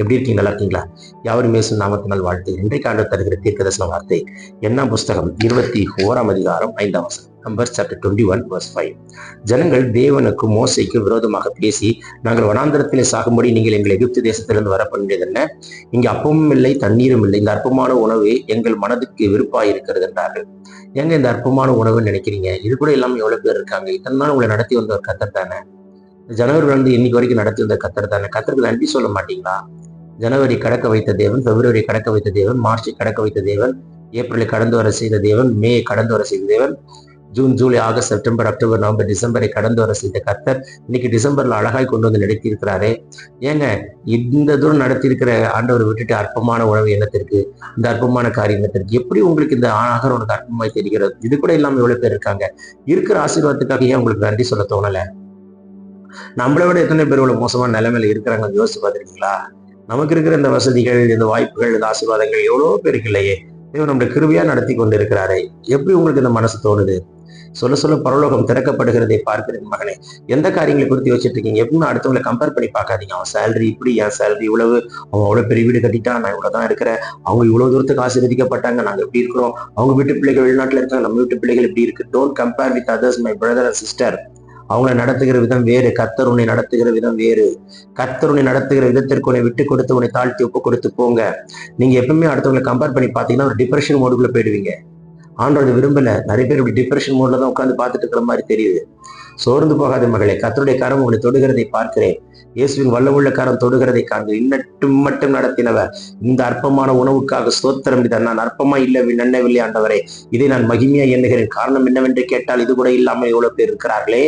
எப்படி இருக்கீங்க? நல்லா இருக்கீங்களா? யாவரும் மேசு நாமத்தினால் வாழ்த்து. இன்றைக்கு ஆண்டு தருகிற தீர்க்கதர்சன வார்த்தை என்ன புஸ்தகம்? இருபத்தி ஓராம் அதிகாரம் ஐந்தாம் வசனம் number chapter twenty one verse five ஜனங்கள் தேவனுக்கு மோசைக்கு விரோதமாக பேசி நாங்கள் வனாந்திரத்திலே சாகும்படி நீங்கள் எங்கள் எகிப்து தேசத்திலிருந்து வர பண்ணியதென்ன இங்க அப்பமும் இல்லை தண்ணீரும் இல்லை. இந்த அற்பமான உணவு எங்கள் மனதுக்கு விருப்பாக இருக்கிறது என்றார்கள். ஏங்க இந்த அற்பமான உணவுன்னு நினைக்கிறீங்க? இது கூட எல்லாமே எவ்வளவு பேர் இருக்காங்க? இத்தனை நாள் உங்களை நடத்தி வந்த ஒரு கத்தர் தானே? ஜனவரி இருந்து இன்னைக்கு வரைக்கும் நடத்திருந்த கத்தர் தானே? கத்தருக்கு நன்றி சொல்ல மாட்டீங்களா? ஜனவரி கடக்க வைத்த தேவன் பிப்ரவரி கடக்க வைத்த தேவன் மார்ச் கடக்க வைத்த தேவன் ஏப்ரலை கடந்து வர செய்த தேவன் மே கடந்து வர செய்த தேவன் June July August September October November டிசம்பரை கடந்து வர செய்த கத்தர் இன்னைக்கு டிசம்பர்ல அழகாய் கொண்டு வந்து நடத்தியிருக்கிறாரே. ஏங்க இந்த தூரம் நடத்தியிருக்கிற ஆண்டவர் விட்டுட்டு அற்பமான உணவு எண்ணத்திற்கு இந்த அற்பமான காரியம் என்னத்திற்கு? எப்படி உங்களுக்கு இந்த ஆகாரம் உனக்கு அற்பமாய் தெரிகிறது? இது கூட இல்லாமல் எவ்வளவு பேர் இருக்காங்க. இருக்கிற ஆசீர்வாதத்துக்காக ஏன் உங்களுக்கு நன்றி சொல்ல தோணல? நம்மளை விட எத்தனை பேர் இவ்வளவு மோசமான நிலைமையில இருக்கிறாங்க யோசிச்சு பார்த்துருக்கீங்களா? நமக்கு இருக்கிற இந்த வசதிகள் இந்த வாய்ப்புகள் இந்த ஆசீர்வாதங்கள் எவ்வளவு பேருக்கு இல்லையே? தேவன் நம்முடைய கிருவியா நடத்தி கொண்டு இருக்கிறாரே எப்படி உங்களுக்கு இந்த மனசு தோணுது? சொல்ல சொல்ல பரலோகம் திறக்கப்படுகிறதை பார்க்கிறேன் மகனே. எந்த காரியங்களை குறித்து யோசிச்சுட்டு இருக்கீங்க? எப்பவுமே அடுத்தவங்களை கம்பேர் பண்ணி பார்க்காதீங்க. அவன் சேலரி இப்படி என் சேலரி இவ்வளவு. அவன் அவ்வளவு பெரிய வீடு கட்டிட்டான். நான் இவ்வளவுதான் இருக்கிறேன். அவங்க இவ்வளவு தூரத்துக்கு ஆசீர்வதிக்கப்பட்டாங்க. நாங்க எப்படி இருக்கிறோம்? அவங்க வீட்டு பிள்ளைகள் வெளிநாட்டுல இருக்காங்க. நம்ம வீட்டு பிள்ளைகள் எப்படி இருக்கு. Don't compare with others my brother and sister அவங்களை நடத்துகிற விதம் வேறு கத்தர் உன்னை நடத்துகிற விதம் வேறு. கத்தர் உன்னை நடத்துகிற விதத்திற்கு உன்னை விட்டு கொடுத்து உன்னை தாழ்த்தி ஒப்பு கொடுத்து போங்க. நீங்க எப்பவுமே அடுத்தவங்களை கம்பேர் பண்ணி பாத்தீங்கன்னா ஒரு டிப்ரெஷன் மோடுக்குள்ள போயிடுவீங்க. ஆண்டோட விரும்பல. நிறைய பேர் இப்படி டிப்ரெஷன் மோட்ல தான் உட்காந்து பார்த்துட்டு இருக்கிற மாதிரி தெரியுது. சோர்ந்து போகாத மகளே. கத்தருடைய கரம் உங்களை தொடுகிறதை பார்க்கிறேன். இயேசுவின் வல்லமுள்ள கரம் தொடுகிறதை காண்க. இன்னட்டும் மட்டும் நடத்தினவர் இந்த அற்பமான உணவுக்காக சோத்திரம் இதை நான் அற்பமா இல்லை நன்னவில்லை ஆண்டவரே. இதை நான் மகிமையா எண்ணுகிறேன். காரணம் என்னவென்று கேட்டால் இது கூட இல்லாமல் எவ்வளவு பேர் இருக்கிறார்களே.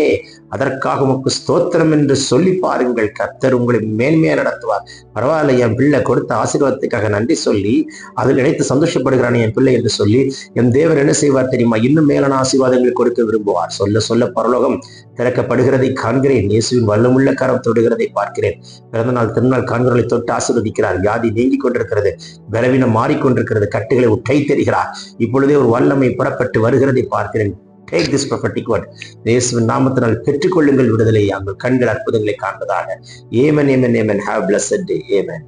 அதற்காக உமக்கு ஸ்தோத்திரம் என்று சொல்லி பாருங்கள். கத்தர் உங்களை மேன்மையா நடத்துவார். பரவாயில்ல என் பிள்ளை கொடுத்த ஆசீர்வாதத்துக்காக நன்றி சொல்லி அதில் நினைத்து சந்தோஷப்படுகிறான் என் பிள்ளை என்று சொல்லி என் தேவன் என்ன செய்வார் தெரியுமா? இன்னும் மேலான ஆசீர்வாதங்களை கொடுக்க விரும்புவார். சொல்ல சொல்ல பரலோகம் திறக்கப்படுகிறதை காண்கிறேன். இயேசுவின் வல்லமுள்ள கரம் தொடுகிறதை பார்க்கிறேன். பிறந்த நாள் திருநாள் காண்கிறவர்களை தொட்டு ஆசீர்வதிக்கிறார். வியாதி நீங்கிக் கொண்டிருக்கிறது. பலவீனம் மாறிக்கொண்டிருக்கிறது. கட்டுகளை உட்டை தெரிகிறார். இப்பொழுதே ஒரு வல்லமை புறப்பட்டு வருகிறதை பார்க்கிறேன். டேக் திஸ் ப்ரொஃபட்டிக் வேர்ட் இயேசுவின் நாமத்தினால் பெற்றுக்கொள்ளுங்கள் விடுதலை. அங்கு கண்கள் அற்புதங்களை காண்பதாக. Amen amen amen have blessed day amen